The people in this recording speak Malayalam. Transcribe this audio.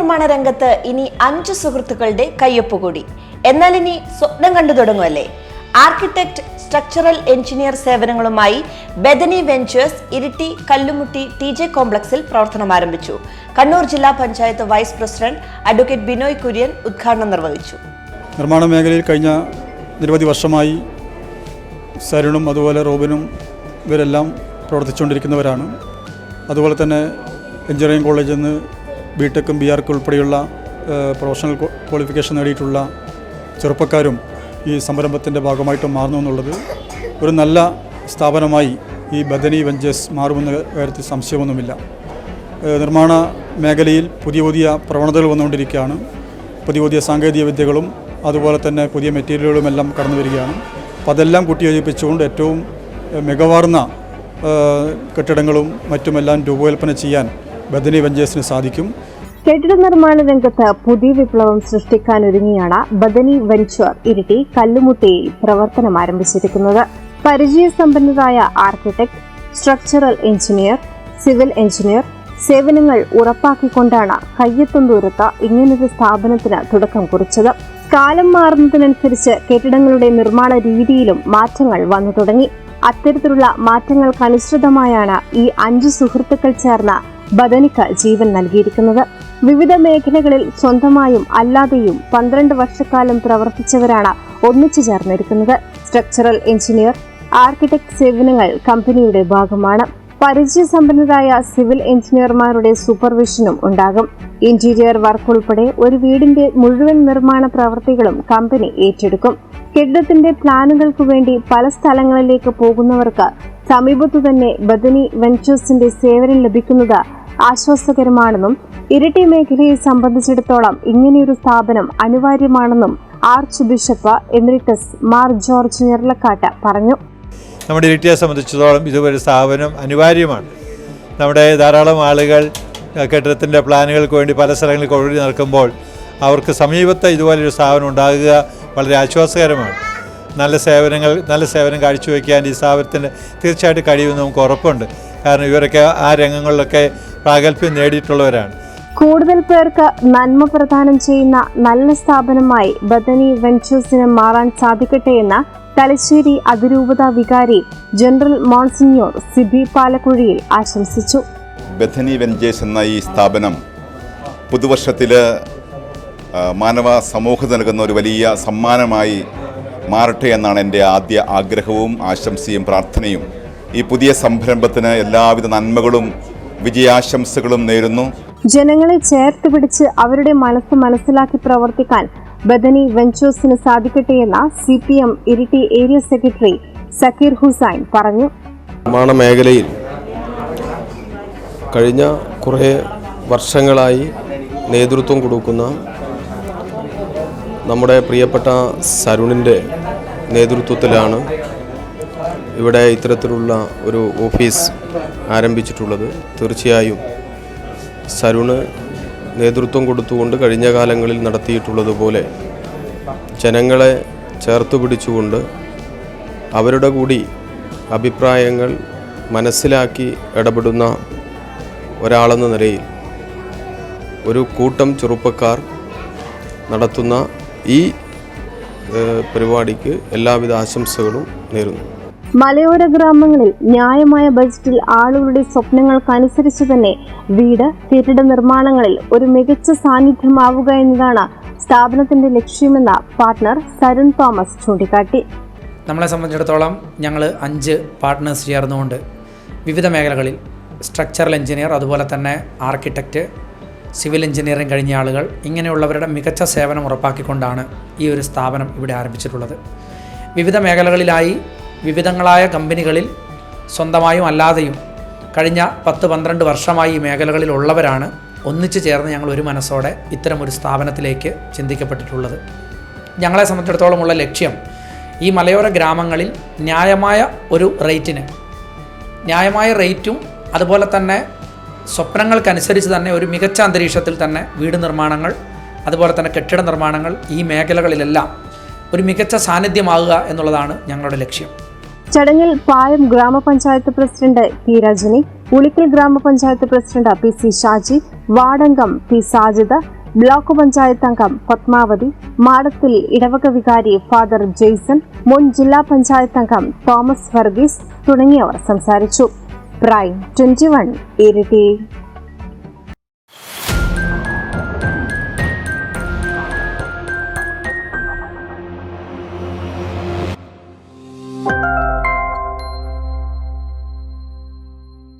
നിർമ്മാണ രംഗത്ത് ഇനി അഞ്ച് സുഹൃത്തുക്കളുടെ കയ്യൊപ്പ് കൂടി. എന്നാൽ ഇനി സ്വപ്നം കണ്ടു തുടങ്ങുമല്ലേ architect structural engineer സേവനങ്ങളുമായി Bethany ventures Iritty Kallumutty T J കോംപ്ലക്സിൽ പ്രവർത്തനം ആരംഭിച്ചു. കണ്ണൂർ ജില്ലാ panchayat vice president advocate Binoy Kurian ഉദ്ഘാടനം നിർവഹിച്ചു. നിർമ്മാണ മേഖലയിൽ കഴിഞ്ഞ നിരവധി വർഷമായി സരുണും അതുപോലെ റോബിനും ഇവരെല്ലാം പ്രവർത്തിച്ചുകൊണ്ടിരിക്കുന്നവരാണ്. അതുപോലെ തന്നെ എഞ്ചിനീയറിംഗ് കോളേജിൽ നിന്ന് ബി ടെക്കും ബി ആർക്കും ഉൾപ്പെടെയുള്ള പ്രൊഫഷണൽ ക്വാളിഫിക്കേഷൻ നേടിയിട്ടുള്ള ചെറുപ്പക്കാരും ഈ സംരംഭത്തിന്റെ ഭാഗമായിട്ട് മാറുന്നു എന്നുള്ളത് ഒരു നല്ല സ്ഥാപനമായി ഈ ബദനി വെഞ്ചേഴ്സ് മാറുമെന്ന കാര്യത്തിൽ സംശയമൊന്നുമില്ല. നിർമ്മാണ മേഖലയിൽ പുതിയ പുതിയ പ്രവണതകൾ വന്നുകൊണ്ടിരിക്കുകയാണ്. പുതിയ പുതിയ സാങ്കേതിക വിദ്യകളും അതുപോലെ തന്നെ പുതിയ മെറ്റീരിയലുകളും എല്ലാം കടന്നു വരികയാണ്. അപ്പോൾ അതെല്ലാം കൂട്ടിയോജിപ്പിച്ചുകൊണ്ട് ഏറ്റവും മികവാർന്ന കെട്ടിടങ്ങളും മറ്റുമെല്ലാം രൂപകൽപ്പന ചെയ്യാൻ ബദനി വെഞ്ചേഴ്സിന് സാധിക്കും. കെട്ടിട നിർമ്മാണ രംഗത്ത് പുതിയ വിപ്ലവം സൃഷ്ടിക്കാൻ ഒരുങ്ങിയാണ് ബദനി വെഞ്ചർ ഇരിട്ടി കല്ലുമുട്ടയിൽ പ്രവർത്തനം ആരംഭിച്ചിരിക്കുന്നത്. പരിചയസമ്പന്നരായ architect structural engineer civil engineer സേവനങ്ങൾ ഉറപ്പാക്കിക്കൊണ്ടാണ് കയ്യെത്തും ദൂരത്ത് ഇങ്ങനൊരു സ്ഥാപനത്തിന് തുടക്കം കുറിച്ചത്. കാലം മാറുന്നതിനനുസരിച്ച് കെട്ടിടങ്ങളുടെ നിർമ്മാണ രീതിയിലും മാറ്റങ്ങൾ വന്നു തുടങ്ങി. അത്തരത്തിലുള്ള മാറ്റങ്ങൾക്കനുസൃതമായാണ് ഈ അഞ്ച് സുഹൃത്തുക്കൾ ചേർന്ന ബദനിക്ക് ജീവൻ നൽകിയിരിക്കുന്നത്. വിവിധ മേഖലകളിൽ സ്വന്തമായും അല്ലാതെയും പന്ത്രണ്ട് വർഷക്കാലം പ്രവർത്തിച്ചവരാണ് ഒന്നിച്ചു ചേർന്നിരിക്കുന്നത്. സ്ട്രക്ചറൽ എഞ്ചിനീയർ ആർക്കിടെക്ട് സേവനങ്ങൾ കമ്പനിയുടെ ഭാഗമാണ്. പരിചയസമ്പന്നരായ സിവിൽ എഞ്ചിനീയർമാരുടെ സൂപ്പർവിഷനും ഉണ്ടാകും. ഇന്റീരിയർ വർക്ക് ഉൾപ്പെടെ ഒരു വീടിന്റെ മുഴുവൻ നിർമ്മാണ പ്രവർത്തികളും കമ്പനി ഏറ്റെടുക്കും. കെട്ടിടത്തിന്റെ പ്ലാനുകൾക്ക് വേണ്ടി പല സ്ഥലങ്ങളിലേക്ക് പോകുന്നവർക്ക് സമീപത്തു തന്നെ ബദനി വെഞ്ചേഴ്സിന്റെ സേവനം ലഭിക്കുന്നത് ആശ്വാസകരമാണെന്നും ഇരട്ടി മേഖലയെ സംബന്ധിച്ചിടത്തോളം ഇങ്ങനെയൊരു സ്ഥാപനം അനിവാര്യമാണെന്നും archbishop emeritus Mar George Njaralakatt പറഞ്ഞു. നമ്മുടെ ഇരട്ടിയെ സംബന്ധിച്ചിടത്തോളം ഇതുപോലെ സ്ഥാപനം അനിവാര്യമാണ്. നമ്മുടെ ധാരാളം ആളുകൾ കെട്ടിടത്തിന്റെ പ്ലാനുകൾക്ക് വേണ്ടി പല സ്ഥലങ്ങളിൽ കൊഴി നടക്കുമ്പോൾ അവർക്ക് സമീപത്തെ ഇതുപോലൊരു സ്ഥാപനം ഉണ്ടാകുക വളരെ ആശ്വാസകരമാണ്. നല്ല സേവനങ്ങൾ നല്ല സേവനം കാഴ്ചവെക്കാൻ ഈ സ്ഥാപനത്തിന് തീർച്ചയായിട്ടും കഴിയുമെന്ന് നമുക്ക് ഉറപ്പുണ്ട്. കാരണം ഇവരൊക്കെ ആ രംഗങ്ങളിലൊക്കെ പ്രാഗൽഭ്യം നേടിയിട്ടുള്ളവരാണ്. കൂടുതൽ പേർക്ക് നന്മ പ്രദാനം ചെയ്യുന്ന നല്ല സ്ഥാപനമായി ബദനി വെഞ്ചേഴ്സിന് മാറാൻ സാധിക്കട്ടെ എന്ന് തലശ്ശേരി അതിരൂപത വികാരി ജനറൽ മോൺസിഞ്ഞോർ സിബി പാലക്കുഴിയിൽ ആശംസിച്ചു. ബഥനി വെഞ്ചേഴ്സ് എന്ന ഈ സ്ഥാപനം പുതുവർഷത്തിൽ മാനവ സമൂഹത്തിന് നൽകുന്ന ഒരു വലിയ സമ്മാനമായി മാറട്ടെ എന്നാണ് എന്റെ ആദ്യ ആഗ്രഹവും ആശംസയും പ്രാർത്ഥനയും. ഈ പുതിയ സംരംഭത്തിന് എല്ലാവിധ നന്മകളും വിജയാശംസകളും നേരുന്നു. ജനങ്ങളെ ചേർത്ത് പിടിച്ച് അവരുടെ മനസ്സ് മനസ്സിലാക്കി പ്രവർത്തിക്കാൻ ബദനി വെഞ്ചേഴ്സിന് സാധിക്കട്ടെ എന്ന് C P M Iritty area secretary Zakir Hussain പറഞ്ഞു. നിർമ്മാണ മേഖലയിൽ കഴിഞ്ഞ കുറേ വർഷങ്ങളായി നേതൃത്വം കൊടുക്കുന്ന നമ്മുടെ പ്രിയപ്പെട്ട സരുണിന്റെ നേതൃത്വത്തിലാണ് ഇവിടെ ഇത്തരത്തിലുള്ള ഒരു ഓഫീസ് ആരംഭിച്ചിട്ടുള്ളത് തീർച്ചയായും സരുണ് നേതൃത്വം കൊടുത്തുകൊണ്ട് കഴിഞ്ഞ കാലങ്ങളിൽ നടത്തിയിട്ടുള്ളതുപോലെ ജനങ്ങളെ ചേർത്ത് പിടിച്ചുകൊണ്ട് അവരുടെ കൂടി അഭിപ്രായങ്ങൾ മനസ്സിലാക്കി ഇടപെടുന്ന ഒരാളെന്ന നിലയിൽ ഒരു കൂട്ടം ചെറുപ്പക്കാർ നടത്തുന്ന ഈ പരിപാടിക്ക് എല്ലാവിധ ആശംസകളും നേരുന്നു. മലയോര ഗ്രാമങ്ങളിൽ ന്യായമായ ബജറ്റിൽ ആളുകളുടെ സ്വപ്നങ്ങൾക്കനുസരിച്ച് തന്നെ വീട് കെട്ടിട നിർമ്മാണങ്ങളിൽ ഒരു മികച്ച സാന്നിധ്യമാവുക എന്നതാണ് സ്ഥാപനത്തിന്റെ ലക്ഷ്യമെന്ന പാർട്ട്ണർ സരൺ തോമസ് ചൂണ്ടിക്കാട്ടി. നമ്മളെ സംബന്ധിച്ചിടത്തോളം ഞങ്ങൾ അഞ്ച് പാർട്ട്നേഴ്സ് ചേർന്നുകൊണ്ട് വിവിധ മേഖലകളിൽ സ്ട്രക്ചറൽ എഞ്ചിനീയർ അതുപോലെ തന്നെ ആർക്കിടെക്റ്റ് സിവിൽ എഞ്ചിനീയറിംഗ് കഴിഞ്ഞ ആളുകൾ ഇങ്ങനെയുള്ളവരുടെ മികച്ച സേവനം ഉറപ്പാക്കിക്കൊണ്ടാണ് ഈ ഒരു സ്ഥാപനം ഇവിടെ ആരംഭിച്ചിട്ടുള്ളത്. വിവിധ മേഖലകളിലായി വിവിധങ്ങളായ കമ്പനികളിൽ സ്വന്തമായും അല്ലാതെയും കഴിഞ്ഞ പത്ത് പന്ത്രണ്ട് വർഷമായി ഈ മേഖലകളിൽ ഉള്ളവരാണ് ഒന്നിച്ചു ചേർന്ന് ഞങ്ങൾ ഒരു മനസ്സോടെ ഇത്തരമൊരു സ്ഥാപനത്തിലേക്ക് ചിന്തിക്കപ്പെട്ടിട്ടുള്ളത്. ഞങ്ങളെ സംബന്ധിച്ചിടത്തോളമുള്ള ലക്ഷ്യം ഈ മലയോര ഗ്രാമങ്ങളിൽ ന്യായമായ ഒരു റേറ്റിന് ന്യായമായ റേറ്റും അതുപോലെ തന്നെ സ്വപ്നങ്ങൾക്കനുസരിച്ച് തന്നെ ഒരു മികച്ച അന്തരീക്ഷത്തിൽ തന്നെ വീട് നിർമ്മാണങ്ങൾ അതുപോലെ തന്നെ കെട്ടിട നിർമ്മാണങ്ങൾ ഈ മേഖലകളിലെല്ലാം ഒരു മികച്ച സാന്നിധ്യമാകുക എന്നുള്ളതാണ് ഞങ്ങളുടെ ലക്ഷ്യം. ചടങ്ങിൽ പായം ഗ്രാമപഞ്ചായത്ത് president P Rajani Ulikkal grama panchayat president P C Shaji വാർഡംഗം P Sajid block panchayat അംഗം പത്മാവതി മാടത്തിൽ ഇടവക വികാരി ഫാദർ ജെയ്സൺ മുൻ ജില്ലാ പഞ്ചായത്ത് അംഗം തോമസ് വർഗീസ് തുടങ്ങിയവർ സംസാരിച്ചു. Prime twenty one